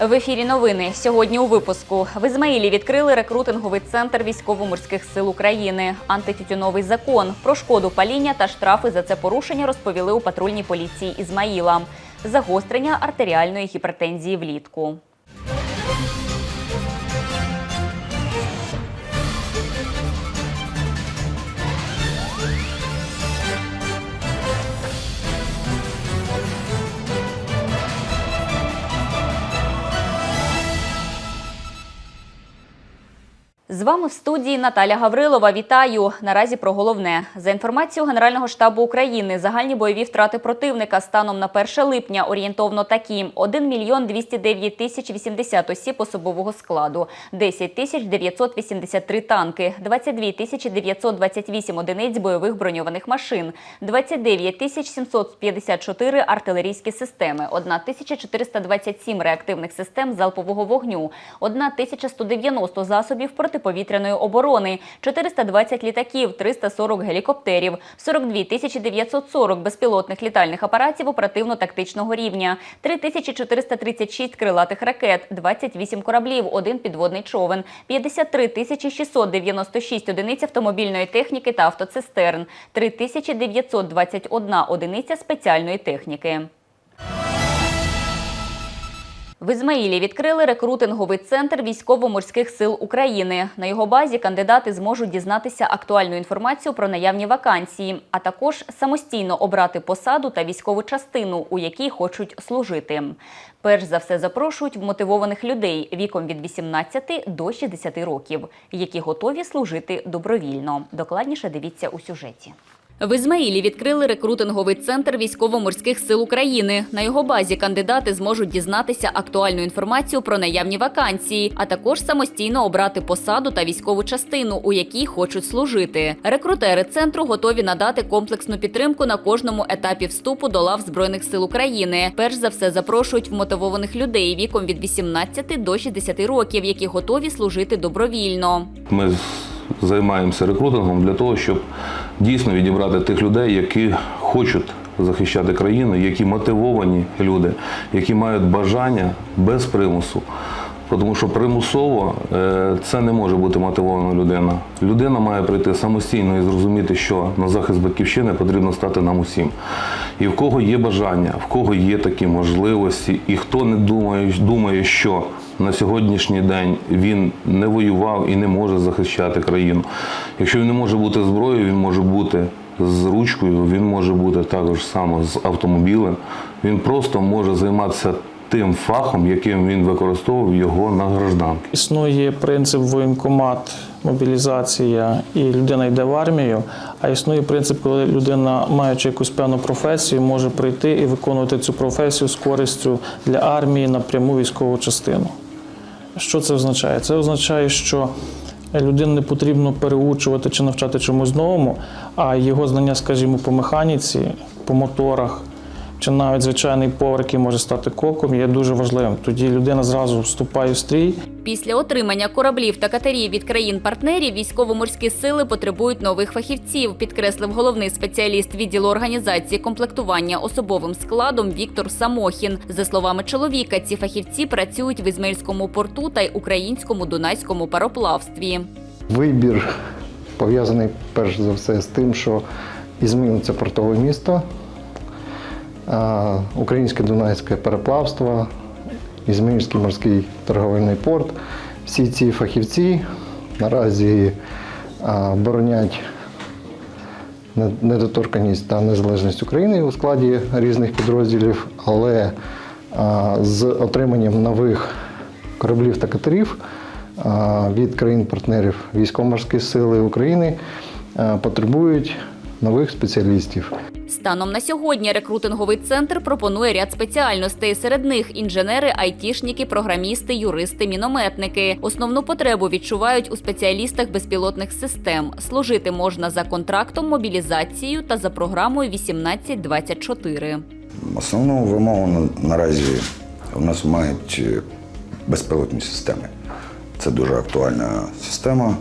В ефірі новини сьогодні у випуску в Ізмаїлі відкрили рекрутинговий центр військово-морських сил України. Антитютюновий закон про шкоду паління та штрафи за це порушення розповіли у патрульній поліції Ізмаїла. Загострення артеріальної гіпертензії влітку. З вами в студії Наталя Гаврилова. Вітаю. Наразі про головне. За інформацією Генерального штабу України, загальні бойові втрати противника станом на 1 липня орієнтовно такі: 1 мільйон 209 тисяч 80 осіб особового складу, 10 тисяч 983 танки, 22 тисячі 928 одиниць бойових броньованих машин, 29 тисяч 754 артилерійські системи, 1 тисяча 427 реактивних систем залпового вогню, 1 тисяча 190 засобів протиповітряної оборони, 420 літаків, 340 гелікоптерів, 42 тисячі 940 безпілотних літальних апаратів оперативно-тактичного рівня, 3436 крилатих ракет, 28 кораблів, один підводний човен, 53 тисячі 696 одиниць автомобільної техніки та автоцистерн, 3921 одиниця спеціальної техніки. В Ізмаїлі відкрили рекрутинговий центр військово-морських сил України. На його базі кандидати зможуть дізнатися актуальну інформацію про наявні вакансії, а також самостійно обрати посаду та військову частину, у якій хочуть служити. Перш за все запрошують вмотивованих людей віком від 18 до 60 років, які готові служити добровільно. Докладніше дивіться у сюжеті. В Ізмаїлі відкрили рекрутинговий центр військово-морських сил України. На його базі кандидати зможуть дізнатися актуальну інформацію про наявні вакансії, а також самостійно обрати посаду та військову частину, у якій хочуть служити. Рекрутери центру готові надати комплексну підтримку на кожному етапі вступу до лав збройних сил України. Перш за все запрошують вмотивованих людей віком від 18 до 60 років, які готові служити добровільно. Ми займаємося рекрутингом для того, щоб дійсно відібрати тих людей, які хочуть захищати країну, які мотивовані люди, які мають бажання без примусу. Тому що примусово е, це не може бути мотивована людина. Людина має прийти самостійно і зрозуміти, що на захист батьківщини потрібно стати нам усім. І в кого є бажання, в кого є такі можливості, і хто не думає, думає, що на сьогоднішній день він не воював і не може захищати країну. Якщо він не може бути зброєю, він може бути з ручкою, він може бути також само з автомобілем. Він просто може займатися тим фахом, яким він використовував його на гражданки. Існує принцип воєнкомат, мобілізація, і людина йде в армію. А існує принцип, коли людина, маючи якусь певну професію, може прийти і виконувати цю професію з користю для армії на пряму військову частину. Що це означає? Це означає, що людину не потрібно переучувати чи навчати чомусь новому, а його знання, скажімо, по механіці, по моторах. Чи навіть звичайний повар, який може стати коком, є дуже важливим. Тоді людина зразу вступає в стрій Після отримання кораблів та катерів від країн-партнерів військово-морські сили потребують нових фахівців, підкреслив головний спеціаліст відділу організації комплектування особовим складом Віктор Самохін. За словами чоловіка, ці фахівці працюють в Ізмаїльському порту та й українському дунайському пароплавстві. Вибір пов'язаний перш за все з тим, що Ізмаїл – це портове місто, українське дунайське переплавство, Ізмаїльський морський торговельний порт. Всі ці фахівці наразі боронять не- недоторканність та незалежність України у складі різних підрозділів, але з отриманням нових кораблів та катерів від країн-партнерів військово-морські сили України потребують нових спеціалістів. Станом на сьогодні рекрутинговий центр пропонує ряд спеціальностей. Серед них інженери, айтішники, програмісти, юристи, мінометники. Основну потребу відчувають у спеціалістах безпілотних систем. Служити можна за контрактом, мобілізацією та за програмою 1824. Основну вимогу на- наразі у нас мають е, безпілотні системи. Це дуже актуальна система,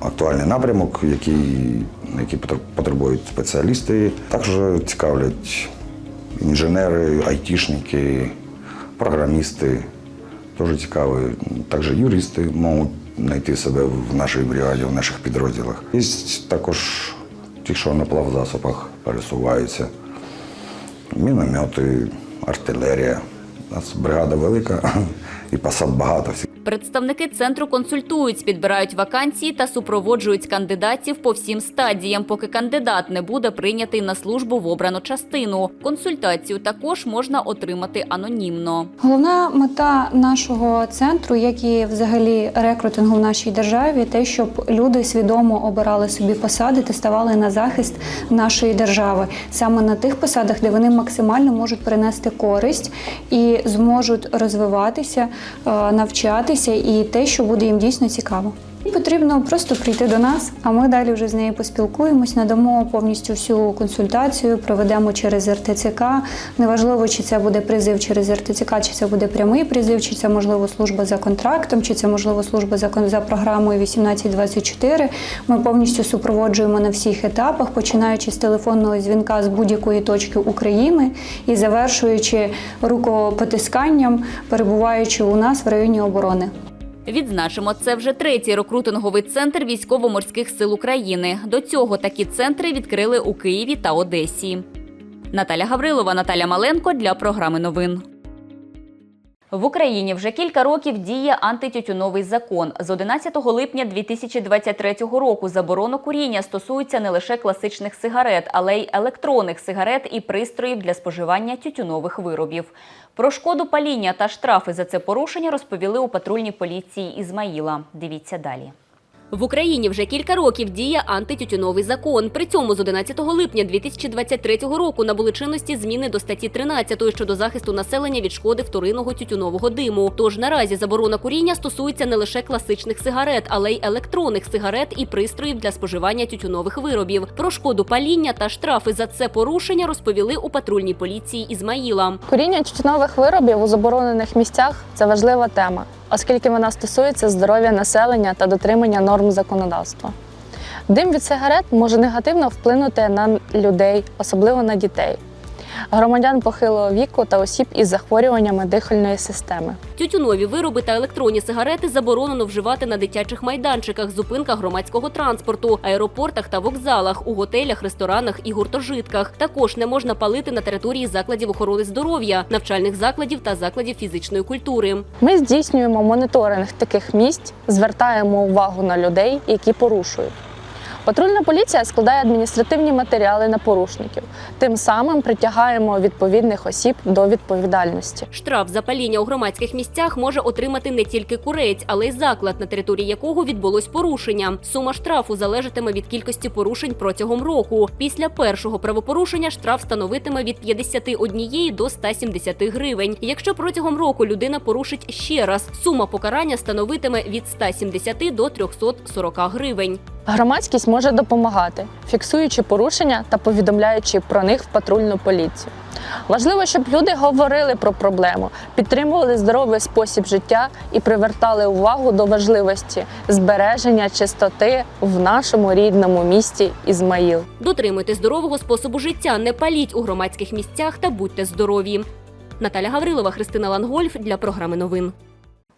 актуальний напрямок, який, який потребують спеціалісти. Також цікавлять інженери, айтішники, програмісти. теж цікаві. Також юристи можуть знайти себе в нашій бригаді, в наших підрозділах. Є також ті, що на плавзасобах пересуваються, міномети, артилерія. У нас бригада велика і посад багато. Представники центру консультують, підбирають вакансії та супроводжують кандидатів по всім стадіям, поки кандидат не буде прийнятий на службу в обрану частину. Консультацію також можна отримати анонімно. Головна мета нашого центру, як і взагалі рекрутингу в нашій державі, те, щоб люди свідомо обирали собі посади та ставали на захист нашої держави, саме на тих посадах, де вони максимально можуть принести користь і зможуть розвиватися, е, навчатися і те, що буде їм дійсно цікаво. Потрібно просто прийти до нас, а ми далі вже з нею поспілкуємось, надамо повністю всю консультацію, проведемо через РТЦК. Неважливо, чи це буде призив через РТЦК, чи це буде прямий призив, чи це можливо служба за контрактом, чи це можливо служба за за програмою 1824. Ми повністю супроводжуємо на всіх етапах, починаючи з телефонного дзвінка з будь-якої точки України і завершуючи рукопотисканням, перебуваючи у нас в районі оборони. Відзначимо, це вже третій рекрутинговий центр військово-морських сил України. До цього такі центри відкрили у Києві та Одесі. Наталя Гаврилова, Наталя Маленко для програми новин. В Україні вже кілька років діє антитютюновий закон. З 11 липня 2023 року заборону куріння стосується не лише класичних сигарет, але й електронних сигарет і пристроїв для споживання тютюнових виробів. Про шкоду паління та штрафи за це порушення розповіли у патрульній поліції Ізмаїла. Дивіться далі. В Україні вже кілька років діє антитютюновий закон. При цьому з 11 липня 2023 року набули чинності зміни до статті 13 щодо захисту населення від шкоди вторинного тютюнового диму. Тож наразі заборона куріння стосується не лише класичних сигарет, але й електронних сигарет і пристроїв для споживання тютюнових виробів. Про шкоду паління та штрафи за це порушення розповіли у патрульній поліції Ізмаїла. Куріння тютюнових виробів у заборонених місцях це важлива тема, оскільки вона стосується здоров'я населення та дотримання норм законодавства. Дим від сигарет може негативно вплинути на людей, особливо на дітей, громадян похилого віку та осіб із захворюваннями дихальної системи. Тютюнові вироби та електронні сигарети заборонено вживати на дитячих майданчиках, зупинках громадського транспорту, аеропортах та вокзалах, у готелях, ресторанах і гуртожитках. Також не можна палити на території закладів охорони здоров'я, навчальних закладів та закладів фізичної культури. Ми здійснюємо моніторинг таких місць, звертаємо увагу на людей, які порушують. Патрульна поліція складає адміністративні матеріали на порушників. Тим самим притягаємо відповідних осіб до відповідальності. Штраф за паління у громадських місцях може отримати не тільки курець, але й заклад, на території якого відбулось порушення. Сума штрафу залежатиме від кількості порушень протягом року. Після першого правопорушення штраф становитиме від 51 до 170 гривень. Якщо протягом року людина порушить ще раз, сума покарання становитиме від 170 до 340 гривень. Громадськість може допомагати, фіксуючи порушення та повідомляючи про них в патрульну поліцію. Важливо, щоб люди говорили про проблему, підтримували здоровий спосіб життя і привертали увагу до важливості збереження чистоти в нашому рідному місті Ізмаїл. Дотримуйте здорового способу життя, не паліть у громадських місцях та будьте здорові. Наталя Гаврилова, Христина Лангольф для програми новин.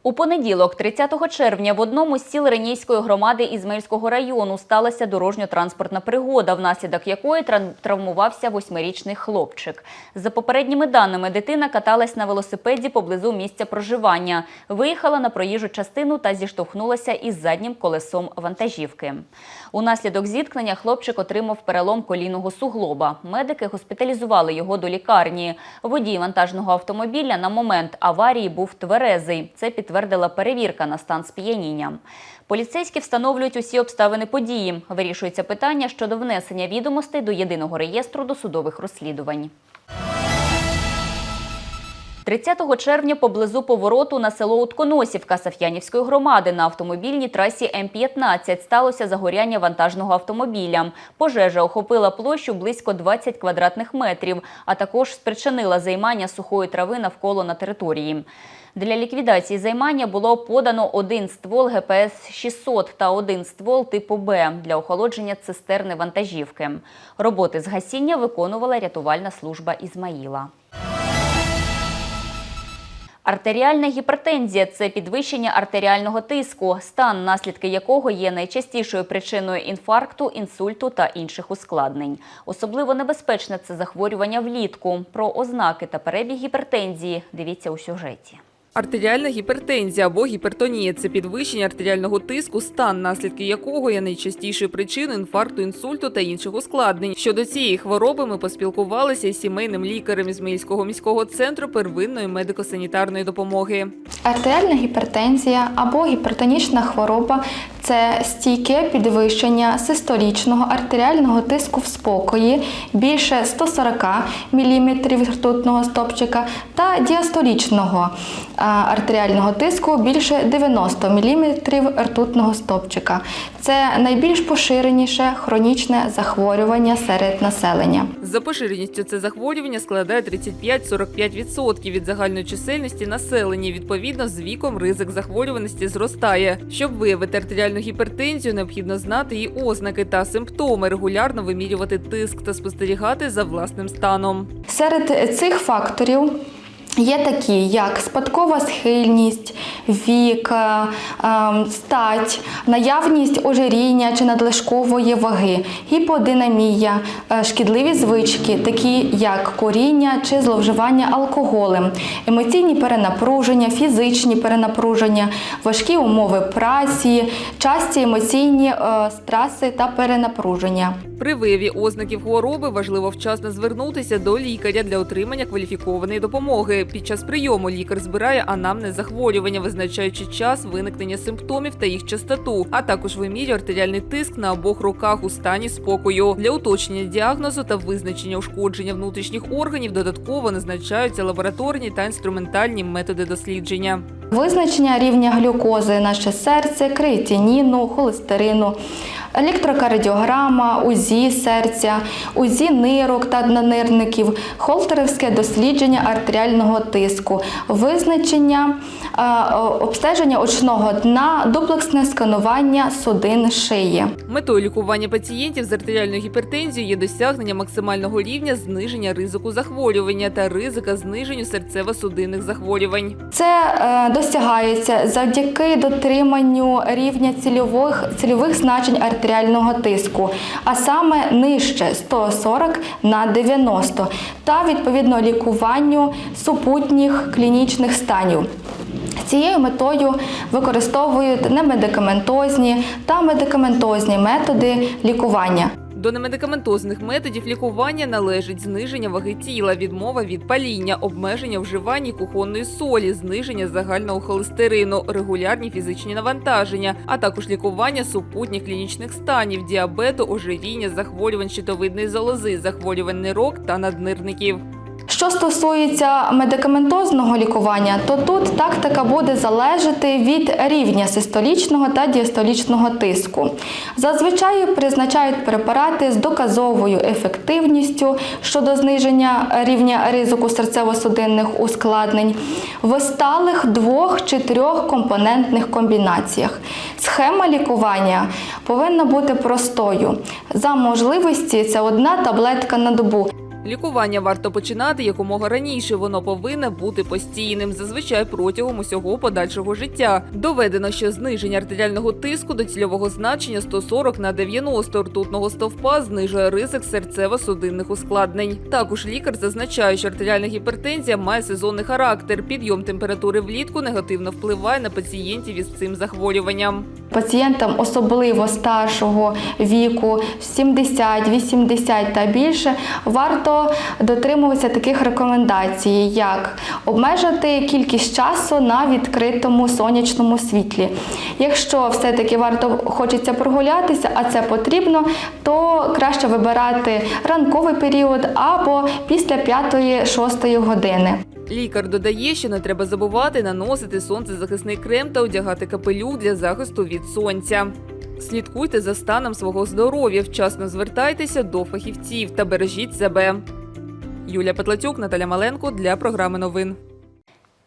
У понеділок, 30 червня, в одному з сіл Ренійської громади Ізмельського району сталася дорожньо-транспортна пригода, внаслідок якої травмувався восьмирічний хлопчик. За попередніми даними, дитина каталась на велосипеді поблизу місця проживання, виїхала на проїжджу частину та зіштовхнулася із заднім колесом вантажівки. Унаслідок зіткнення хлопчик отримав перелом колінного суглоба. Медики госпіталізували його до лікарні. Водій вантажного автомобіля на момент аварії був тверезий. Це підтвердила перевірка на стан сп'яніння. Поліцейські встановлюють усі обставини події. Вирішується питання щодо внесення відомостей до єдиного реєстру досудових розслідувань. 30 червня поблизу повороту на село Утконосівка Саф'янівської громади на автомобільній трасі М-15 сталося загоряння вантажного автомобіля. Пожежа охопила площу близько 20 квадратних метрів, а також спричинила займання сухої трави навколо на території. Для ліквідації займання було подано один ствол ГПС-600 та один ствол типу Б для охолодження цистерни вантажівки. Роботи з гасіння виконувала рятувальна служба Ізмаїла. Артеріальна гіпертензія це підвищення артеріального тиску, стан, наслідки якого є найчастішою причиною інфаркту, інсульту та інших ускладнень. Особливо небезпечне це захворювання влітку. Про ознаки та перебіг гіпертензії дивіться у сюжеті. Артеріальна гіпертензія або гіпертонія це підвищення артеріального тиску, стан, наслідки якого є найчастішою причиною інфаркту, інсульту та інших ускладнень. Щодо цієї хвороби ми поспілкувалися із сімейним лікарем Ізмаїльського міського центру первинної медико-санітарної допомоги. Артеріальна гіпертензія або гіпертонічна хвороба це стійке підвищення систолічного артеріального тиску в спокої більше 140 мм ртутного стопчика та діастолічного артеріального тиску більше 90 мм ртутного стопчика. Це найбільш поширеніше хронічне захворювання серед населення. За поширеністю це захворювання складає 35-45% від загальної чисельності населення. Відповідно, з віком ризик захворюваності зростає. Щоб виявити артеріальну гіпертензію, необхідно знати її ознаки та симптоми, регулярно вимірювати тиск та спостерігати за власним станом. Серед цих факторів є такі, як спадкова схильність, вік, е, ем, стать, наявність ожиріння чи надлишкової ваги, гіподинамія, е, шкідливі звички, такі як куріння чи зловживання алкоголем, емоційні перенапруження, фізичні перенапруження, важкі умови праці, часті емоційні е, стреси та перенапруження. При вияві ознаків хвороби важливо вчасно звернутися до лікаря для отримання кваліфікованої допомоги. Під час прийому лікар збирає анамне захворювання, визначаючи час виникнення симптомів та їх частоту, а також вимірює артеріальний тиск на обох руках у стані спокою. Для уточнення діагнозу та визначення ушкодження внутрішніх органів додатково назначаються лабораторні та інструментальні методи дослідження. Визначення рівня глюкози, наше серце, креатиніну, холестерину, електрокардіограма, УЗІ серця, УЗІ нирок та наднирників, холтерівське дослідження артеріального тиску, визначення е, обстеження очного дна, дуплексне сканування судин шиї. Метою лікування пацієнтів з артеріальною гіпертензією є досягнення максимального рівня зниження ризику захворювання та ризика зниженню серцево-судинних захворювань. Це е, досягається завдяки дотриманню рівня цільових, цільових значень артеріального тиску, а саме нижче 140 на 90 та відповідно лікуванню супутніх клінічних станів. Цією метою використовують немедикаментозні та медикаментозні методи лікування. До немедикаментозних методів лікування належить зниження ваги тіла, відмова від паління, обмеження вживання кухонної солі, зниження загального холестерину, регулярні фізичні навантаження, а також лікування супутніх клінічних станів, діабету, ожиріння, захворювань щитовидної залози, захворювань нирок та наднирників. Що стосується медикаментозного лікування, то тут тактика буде залежати від рівня систолічного та діастолічного тиску. Зазвичай призначають препарати з доказовою ефективністю щодо зниження рівня ризику серцево-судинних ускладнень в сталих двох чи трьох компонентних комбінаціях. Схема лікування повинна бути простою. За можливості це одна таблетка на добу. Лікування варто починати якомога раніше. Воно повинне бути постійним, зазвичай протягом усього подальшого життя. Доведено, що зниження артеріального тиску до цільового значення 140 на 90 ртутного стовпа знижує ризик серцево-судинних ускладнень. Також лікар зазначає, що артеріальна гіпертензія має сезонний характер. Підйом температури влітку негативно впливає на пацієнтів із цим захворюванням. Пацієнтам особливо старшого віку 70, 80 та більше варто дотримуватися таких рекомендацій, як обмежити кількість часу на відкритому сонячному світлі. Якщо все-таки варто хочеться прогулятися, а це потрібно, то краще вибирати ранковий період або після 5-6 години. Лікар додає, що не треба забувати наносити сонцезахисний крем та одягати капелюх для захисту від сонця. Слідкуйте за станом свого здоров'я, вчасно звертайтеся до фахівців та бережіть себе. Юлія Петлацюк, Наталя Маленко для програми новин.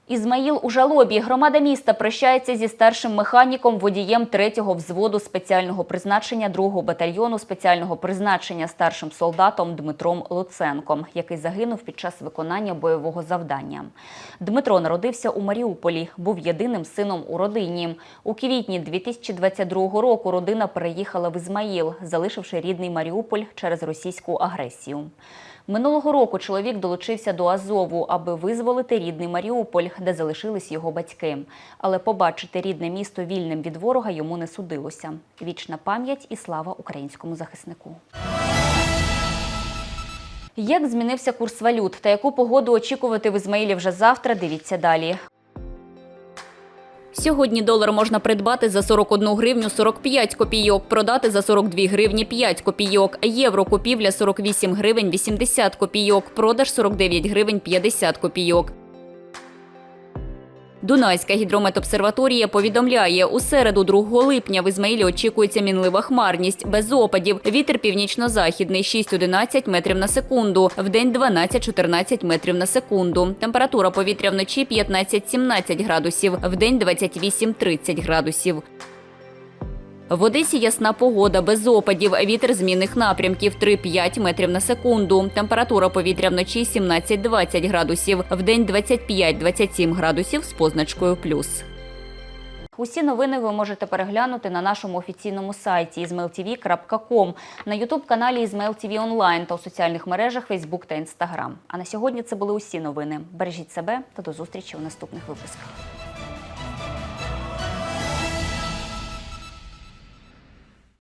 Ізмаїл у жалобі. Громада міста прощається зі старшим механіком, водієм третього взводу спеціального призначення другого батальйону спеціального призначення старшим солдатом Дмитром Луценком, який загинув під час виконання бойового завдання. Дмитро народився у Маріуполі, був єдиним сином у родині. У квітні 2022 року родина переїхала в Ізмаїл, залишивши рідний Маріуполь через російську агресію. Минулого року чоловік долучився до Азову, аби визволити рідний Маріуполь, де залишились його батьки. Але побачити рідне місто вільним від ворога йому не судилося. Вічна пам'ять і слава українському захиснику. Як змінився курс валют та яку погоду очікувати в Ізмаїлі вже завтра? Дивіться далі. Сьогодні долар можна придбати за 41 гривню 45 копійок, продати за 42 гривні 5 копійок. Євро купівля 48 гривень 80 копійок, продаж 49 гривень 50 копійок. Дунайська гідрометобсерваторія повідомляє, у середу 2 липня в Ізмаїлі очікується мінлива хмарність, без опадів. Вітер північно-західний 6-11 метрів на секунду, вдень 12-14 метрів на секунду. Температура повітря вночі 15-17 градусів, вдень 28-30 градусів. В Одесі ясна погода, без опадів, вітер змінних напрямків 3-5 метрів на секунду. Температура повітря вночі 17-20 градусів, вдень 25-27 градусів з позначкою плюс. Усі новини ви можете переглянути на нашому офіційному сайті izmailtv.com, на ютуб-каналі Ізмейл онлайн та у соціальних мережах Facebook та Instagram. А на сьогодні це були усі новини. Бережіть себе та до зустрічі у наступних випусках.